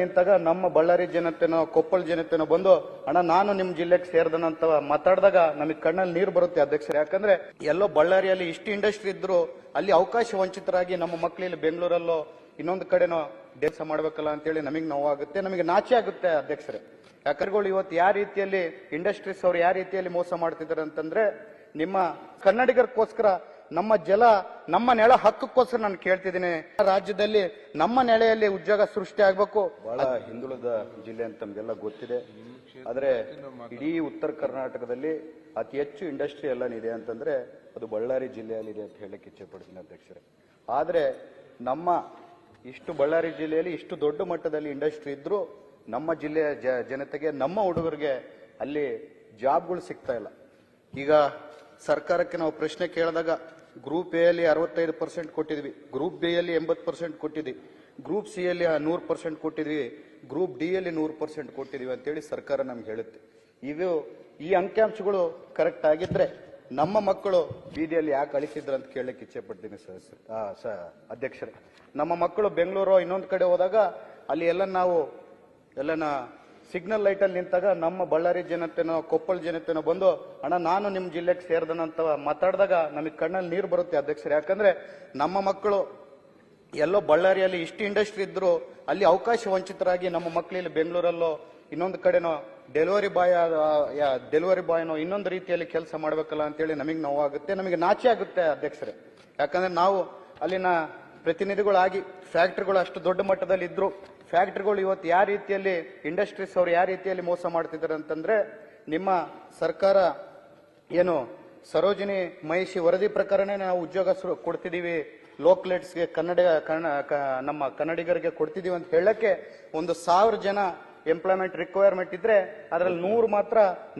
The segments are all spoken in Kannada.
ನಿಂತಾಗ ನಮ್ಮ ಬಳ್ಳಾರಿ ಜನತೆನೋ, ಕೊಪ್ಪಳ ಜನತೆನೋ ಬಂದು, ಅಣ್ಣ, ನಾನು ನಿಮ್ ಜಿಲ್ಲೆಗೆ ಸೇರ್ದನಂತ ಮಾತಾಡಿದಾಗ ನಮಗೆ ಕಣ್ಣಲ್ಲಿ ನೀರು ಬರುತ್ತೆ ಅಧ್ಯಕ್ಷರೇ. ಯಾಕಂದ್ರೆ ಎಲ್ಲೋ ಬಳ್ಳಾರಿಯಲ್ಲಿ ಇಷ್ಟು ಇಂಡಸ್ಟ್ರಿ ಇದ್ರು ಅಲ್ಲಿ ಅವಕಾಶ ವಂಚಿತರಾಗಿ ನಮ್ಮ ಮಕ್ಕಳಲ್ಲಿ ಬೆಂಗಳೂರಲ್ಲೋ ಇನ್ನೊಂದು ಕಡೆನೋ ಕೆಲಸ ಮಾಡ್ಬೇಕಲ್ಲ ಅಂತೇಳಿ ನಮಗೆ ನೋವಾಗುತ್ತೆ, ನಮಗೆ ನಾಚೆ ಆಗುತ್ತೆ ಅಧ್ಯಕ್ಷರೇ. ಯಾಕರ್ಗಳು ಇವತ್ತು ಯಾವ ರೀತಿಯಲ್ಲಿ ಇಂಡಸ್ಟ್ರೀಸ್ ಅವ್ರು ಯಾವ ರೀತಿಯಲ್ಲಿ ಮೋಸ ಮಾಡ್ತಿದ್ದಾರೆ ಅಂತಂದ್ರೆ, ನಿಮ್ಮ ಕನ್ನಡಿಗರಿಗೋಸ್ಕರ ನಮ್ಮ ಜಲ ನಮ್ಮ ನೆಲ ಹಕ್ಕಕ್ಕೋಸ್ಕರ ನಾನು ಕೇಳ್ತಿದ್ದೀನಿ. ರಾಜ್ಯದಲ್ಲಿ ನಮ್ಮ ನೆಲೆಯಲ್ಲಿ ಉದ್ಯೋಗ ಸೃಷ್ಟಿ ಆಗ್ಬೇಕು. ಬಹಳ ಹಿಂದುಳಿದ ಜಿಲ್ಲೆ ಅಂತ ನಮಗೆಲ್ಲ ಗೊತ್ತಿದೆ. ಆದ್ರೆ ಇಡೀ ಉತ್ತರ ಕರ್ನಾಟಕದಲ್ಲಿ ಅತಿ ಹೆಚ್ಚು ಇಂಡಸ್ಟ್ರಿ ಎಲ್ಲ ಇದೆ ಅಂತಂದ್ರೆ ಅದು ಬಳ್ಳಾರಿ ಜಿಲ್ಲೆಯಲ್ಲಿದೆ ಅಂತ ಹೇಳಕ್ಕೆ ಇಚ್ಛೆ ಪಡ್ತೀನಿ ಅಧ್ಯಕ್ಷರೇ. ಆದ್ರೆ ನಮ್ಮ ಇಷ್ಟು ಬಳ್ಳಾರಿ ಜಿಲ್ಲೆಯಲ್ಲಿ ಇಷ್ಟು ದೊಡ್ಡ ಮಟ್ಟದಲ್ಲಿ ಇಂಡಸ್ಟ್ರಿ ಇದ್ರು ನಮ್ಮ ಜಿಲ್ಲೆಯ ಜ- ಜನತೆಗೆ ನಮ್ಮ ಹುಡುಗರಿಗೆ ಅಲ್ಲಿ ಜಾಬ್ಗಳು ಸಿಗ್ತಾ ಇಲ್ಲ. ಈಗ ಸರ್ಕಾರಕ್ಕೆ ನಾವು ಪ್ರಶ್ನೆ ಕೇಳಿದಾಗ ಗ್ರೂಪ್ ಎ ಅಲ್ಲಿ ಅರವತ್ತೈದು ಪರ್ಸೆಂಟ್ ಕೊಟ್ಟಿದ್ವಿ. ಗ್ರೂಪ್ ಬಿ ಅಲ್ಲಿ ಎಂಬತ್ತು ಪರ್ಸೆಂಟ್ ಕೊಟ್ಟಿದ್ವಿ. ಗ್ರೂಪ್ ಸಿ ಅಲ್ಲಿ ನೂರು ಪರ್ಸೆಂಟ್ ಕೊಟ್ಟಿದ್ವಿ. ಗ್ರೂಪ್ ಡಿ ಅಲ್ಲಿ ನೂರು ಪರ್ಸೆಂಟ್ ಕೊಟ್ಟಿದ್ವಿ ಅಂತೇಳಿ ಸರ್ಕಾರ ನಮ್ಗೆ ಹೇಳುತ್ತೆ. ಇವು ಈ ಅಂಕಿಅಂಶಗಳು ಕರೆಕ್ಟ್ ಆಗಿದ್ರೆ ನಮ್ಮ ಮಕ್ಕಳು ಬೀದಿಯಲ್ಲಿ ಯಾಕೆ ಅಳಿಸಿದ್ರು ಅಂತ ಕೇಳಕ್ಕೆ ಇಚ್ಛೆ ಪಡ್ತೀನಿ ಸರ್ ಅಧ್ಯಕ್ಷರೇ. ನಮ್ಮ ಮಕ್ಕಳು ಬೆಂಗಳೂರು ಇನ್ನೊಂದು ಕಡೆ ಹೋದಾಗ ಅಲ್ಲಿ ಎಲ್ಲ ನಾವು ಎಲ್ಲನ ಸಿಗ್ನಲ್ ಲೈಟ್ ಅಲ್ಲಿ ನಿಂತಾಗ ನಮ್ಮ ಬಳ್ಳಾರಿ ಜನತೆನೋ, ಕೊಪ್ಪಳ ಜನತೆನೋ ಬಂದು, ಅಣ್ಣ, ನಾನು ನಿಮ್ಮ ಜಿಲ್ಲೆಗೆ ಸೇರಿದನಂತ ಮಾತಾಡಿದಾಗ ನಮಗೆ ಕಣ್ಣಲ್ಲಿ ನೀರು ಬರುತ್ತೆ ಅಧ್ಯಕ್ಷರೇ. ಯಾಕಂದ್ರೆ ನಮ್ಮ ಮಕ್ಕಳು ಎಲ್ಲೋ ಬಳ್ಳಾರಿಯಲ್ಲಿ ಇಷ್ಟು ಇಂಡಸ್ಟ್ರಿ ಇದ್ರು ಅಲ್ಲಿ ಅವಕಾಶ ವಂಚಿತರಾಗಿ ನಮ್ಮ ಮಕ್ಕಳು ಇಲ್ಲಿ ಬೆಂಗಳೂರಲ್ಲೋ, ಇನ್ನೊಂದು ಕಡೆನೋ, ಡೆಲಿವರಿ ಬಾಯ್ ಡೆಲಿವರಿ ಬಾಯ್ನೋ ಇನ್ನೊಂದು ರೀತಿಯಲ್ಲಿ ಕೆಲಸ ಮಾಡ್ಬೇಕಲ್ಲ ಅಂತೇಳಿ ನಮಗೆ ನೋವಾಗುತ್ತೆ, ನಮಗೆ ನಾಚೆ ಆಗುತ್ತೆ ಅಧ್ಯಕ್ಷರೇ. ಯಾಕಂದ್ರೆ ನಾವು ಅಲ್ಲಿನ ಪ್ರತಿನಿಧಿಗಳಾಗಿ, ಫ್ಯಾಕ್ಟ್ರಿಗಳು ಅಷ್ಟು ದೊಡ್ಡ ಮಟ್ಟದಲ್ಲಿ ಇದ್ರು ಫ್ಯಾಕ್ಟ್ರಿಗಳು ಇವತ್ತು ಯಾವ ರೀತಿಯಲ್ಲಿ ಇಂಡಸ್ಟ್ರೀಸ್ ಅವ್ರು ಯಾವ ರೀತಿಯಲ್ಲಿ ಮೋಸ ಮಾಡ್ತಿದ್ದಾರೆ ಅಂತಂದ್ರೆ, ನಿಮ್ಮ ಸರ್ಕಾರ ಏನು ಸರೋಜಿನಿ ಮಹಿಷಿ ವರದಿ ಪ್ರಕಾರನೇ ನಾವು ಉದ್ಯೋಗ ಕೊಡ್ತಿದ್ದೀವಿ ಲೋಕ್ಲೆಟ್ಸ್ಗೆ ಕನ್ನಡ ನಮ್ಮ ಕನ್ನಡಿಗರಿಗೆ ಕೊಡ್ತಿದ್ದೀವಿ ಅಂತ ಹೇಳಕ್ಕೆ ಒಂದು ಸಾವಿರ ಜನ ಎಂಪ್ಲಾಯ್ಮೆಂಟ್ ರಿಕ್ವೈರ್ಮೆಂಟ್ ಇದ್ರೆ ಅದರಲ್ಲಿ ನೂರು ಮಾತ್ರ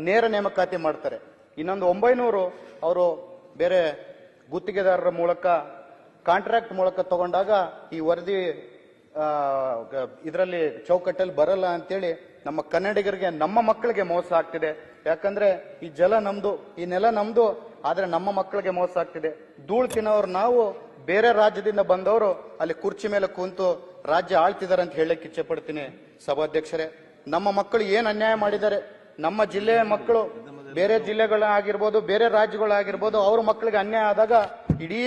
ನೇರ ನೇಮಕಾತಿ ಮಾಡ್ತಾರೆ. ಇನ್ನೊಂದು ಒಂಬೈನೂರು ಅವರು ಬೇರೆ ಗುತ್ತಿಗೆದಾರರ ಮೂಲಕ, ಕಾಂಟ್ರಾಕ್ಟ್ ಮೂಲಕ ತಗೊಂಡಾಗ ಈ ವರದಿ ಇದರಲ್ಲಿ ಚೌಕಟ್ಟಲ್ಲಿ ಬರಲ್ಲ ಅಂತೇಳಿ ನಮ್ಮ ಕನ್ನಡಿಗರಿಗೆ, ನಮ್ಮ ಮಕ್ಕಳಿಗೆ ಮೋಸ ಆಗ್ತಿದೆ. ಯಾಕಂದ್ರೆ ಈ ಜಲ ನಮ್ದು, ಈ ನೆಲ ನಮ್ದು, ಆದ್ರೆ ನಮ್ಮ ಮಕ್ಕಳಿಗೆ ಮೋಸ ಆಗ್ತಿದೆ. ಧೂಳು ತಿನ್ನೋರು ನಾವು, ಬೇರೆ ರಾಜ್ಯದಿಂದ ಬಂದವರು ಅಲ್ಲಿ ಕುರ್ಚಿ ಮೇಲೆ ಕೂತು ರಾಜ್ಯ ಆಳ್ತಿದ್ದಾರೆ ಅಂತ ಹೇಳಕ್ ಇಚ್ಛೆ ಪಡ್ತೀನಿ. ಸಭಾಧ್ಯಕ್ಷರೇ, ನಮ್ಮ ಮಕ್ಕಳು ಏನ್ ಅನ್ಯಾಯ ಮಾಡಿದ್ದಾರೆ? ನಮ್ಮ ಜಿಲ್ಲೆಯ ಮಕ್ಕಳು, ಬೇರೆ ಜಿಲ್ಲೆಗಳಾಗಿರ್ಬೋದು ಬೇರೆ ರಾಜ್ಯಗಳಾಗಿರ್ಬೋದು ಅವ್ರ ಮಕ್ಕಳಿಗೆ ಅನ್ಯಾಯ ಆದಾಗ ಇಡೀ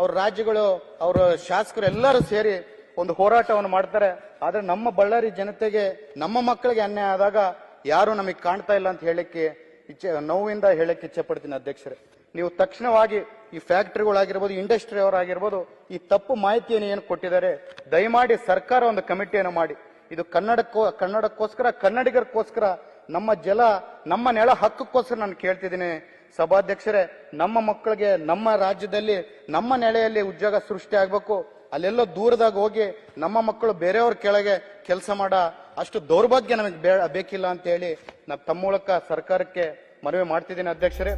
ಅವ್ರ ರಾಜ್ಯಗಳು, ಅವರ ಶಾಸಕರು ಎಲ್ಲರೂ ಸೇರಿ ಒಂದು ಹೋರಾಟವನ್ನು ಮಾಡ್ತಾರೆ. ಆದರೆ ನಮ್ಮ ಬಳ್ಳಾರಿ ಜನತೆಗೆ, ನಮ್ಮ ಮಕ್ಕಳಿಗೆ ಅನ್ಯಾಯ ಆದಾಗ ಯಾರು ನಮಗೆ ಕಾಣ್ತಾ ಇಲ್ಲ ಅಂತ ಹೇಳಕ್ಕೆ ಇಚ್ಛೆ ನೋವಿಂದ ಹೇಳಕ್ಕೆ ಇಚ್ಛೆ ಪಡ್ತೀನಿ ಅಧ್ಯಕ್ಷರೇ. ನೀವು ತಕ್ಷಣವಾಗಿ ಈ ಫ್ಯಾಕ್ಟ್ರಿಗಳಾಗಿರ್ಬೋದು, ಇಂಡಸ್ಟ್ರಿ ಅವರಾಗಿರ್ಬೋದು, ಈ ತಪ್ಪು ಮಾಹಿತಿಯನ್ನು ಏನು ಕೊಟ್ಟಿದ್ದಾರೆ, ದಯಮಾಡಿ ಸರ್ಕಾರ ಒಂದು ಕಮಿಟಿಯನ್ನು ಮಾಡಿ. ಇದು ಕನ್ನಡಕ್ಕೋ, ಕನ್ನಡಕ್ಕೋಸ್ಕರ, ಕನ್ನಡಿಗರಿಗೋಸ್ಕರ, ನಮ್ಮ ಜಲ, ನಮ್ಮ ನೆಲ ಹಕ್ಕಕ್ಕೋಸ್ಕರ ನಾನು ಕೇಳ್ತಿದ್ದೀನಿ. ಸಭಾಧ್ಯಕ್ಷರೇ, ನಮ್ಮ ಮಕ್ಕಳಿಗೆ, ನಮ್ಮ ರಾಜ್ಯದಲ್ಲಿ, ನಮ್ಮ ನೆಲೆಯಲ್ಲಿ ಉದ್ಯೋಗ ಸೃಷ್ಟಿ ಆಗ್ಬೇಕು. ಅಲ್ಲೆಲ್ಲೋ ದೂರದಾಗ ಹೋಗಿ ನಮ್ಮ ಮಕ್ಕಳು ಬೇರೆಯವ್ರ ಕೆಳಗೆ ಕೆಲಸ ಮಾಡ ಅಷ್ಟು ದೌರ್ಭಾಗ್ಯ ನಮಗೆ ಬೇಕಿಲ್ಲ ಅಂತ ಹೇಳಿ ನಾ ತಮ್ಮ ಸರ್ಕಾರಕ್ಕೆ ಮನವಿ ಮಾಡ್ತಿದ್ದೀನಿ ಅಧ್ಯಕ್ಷರೇ.